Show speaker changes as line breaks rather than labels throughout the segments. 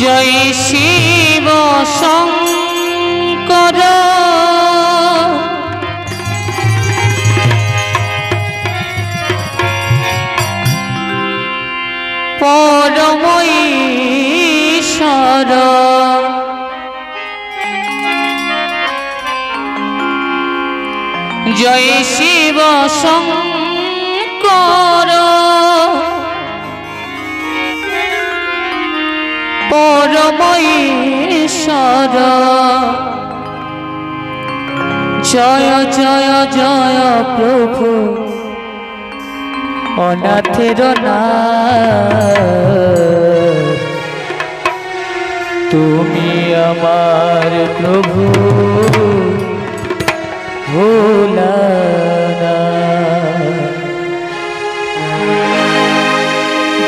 জয় শিব শঙ্কর। পরমঈশ্বর জয় শিব শঙ্কর। পরমঈশ্বর জয় জয় জয় প্রভু অনাথের না তুমি আমার প্রভু ভোলানা।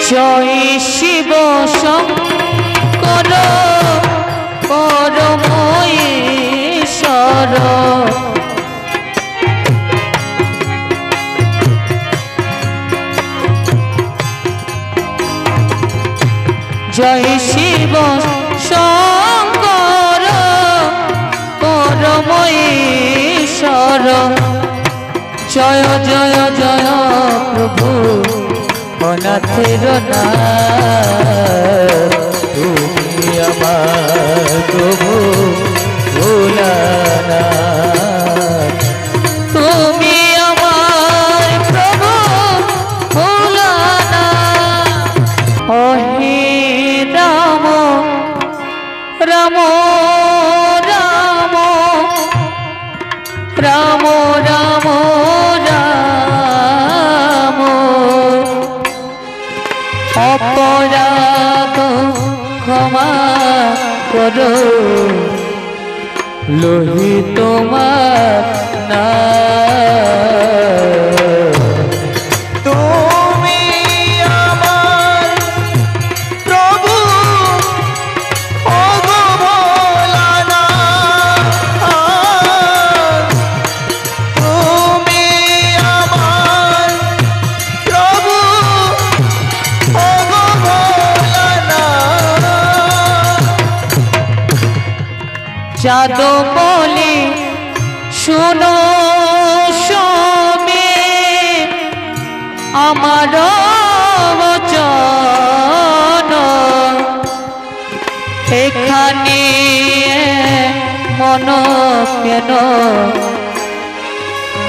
জয় শিব শঙ্কর পরমঈশ্বর জয় শিব শঙ্কর পরমঈশ্বর জয় জয় জয় প্রভু অনাথের না রাম রাম রাম রাম রাম। অপরাধ ক্ষমা করো। লোহি তোমার না যাদব বলে শোনো সমে আমার বচন এখানে মন কেন?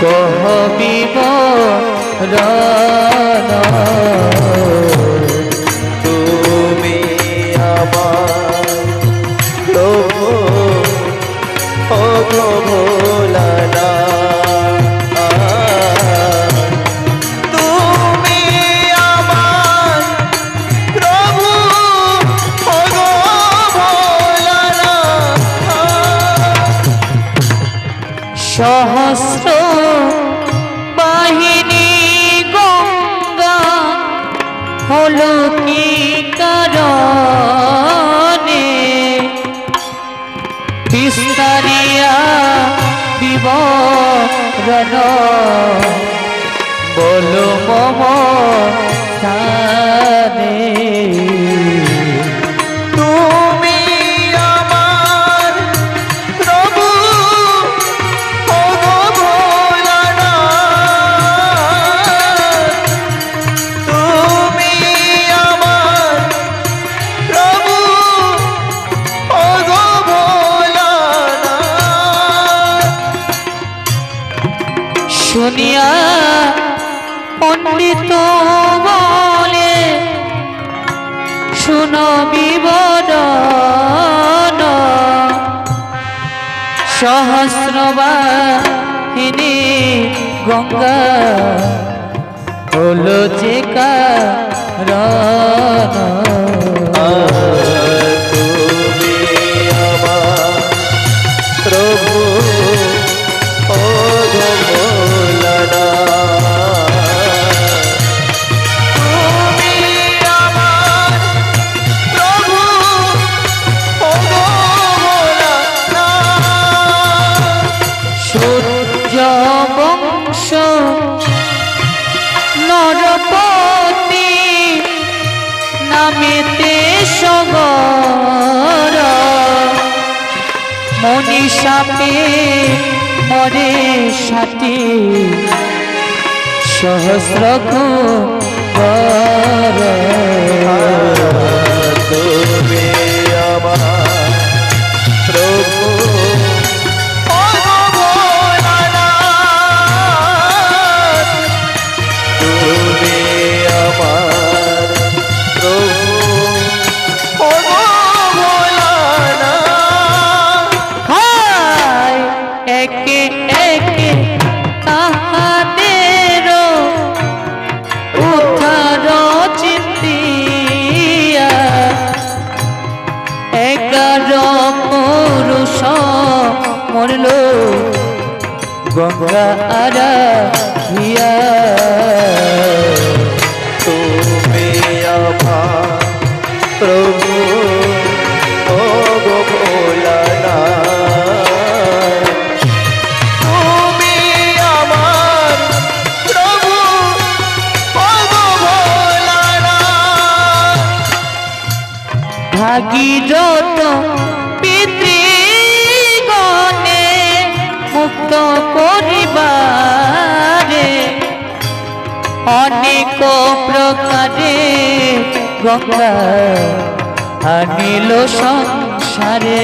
কহবিব
তুমি
সহস্র শুনিয়া পণ্ডিত বলে শুনো বিবরণ সহস্রবাহিনী গঙ্গা হলো যে কারণ। মনি সাপে মরে সাথে সহস্র মরলো। গঙ্গা আরা হিয়া অনেক প্রকারে গঙ্গা আনিল সংসারে।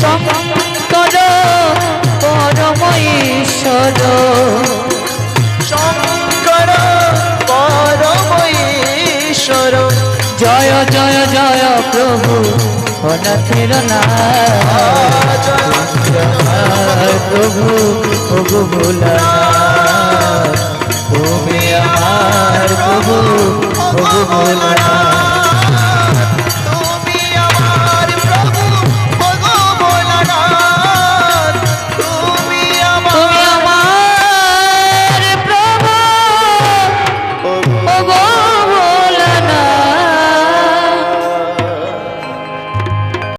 শঙ্কর পরম ঈশ্বর।
শঙ্কর পরম ঈশ্বর।
জয় জয় জয় প্রভু অনাথের না প্রভু প্রভু ভোলা আমার প্রভু প্রভু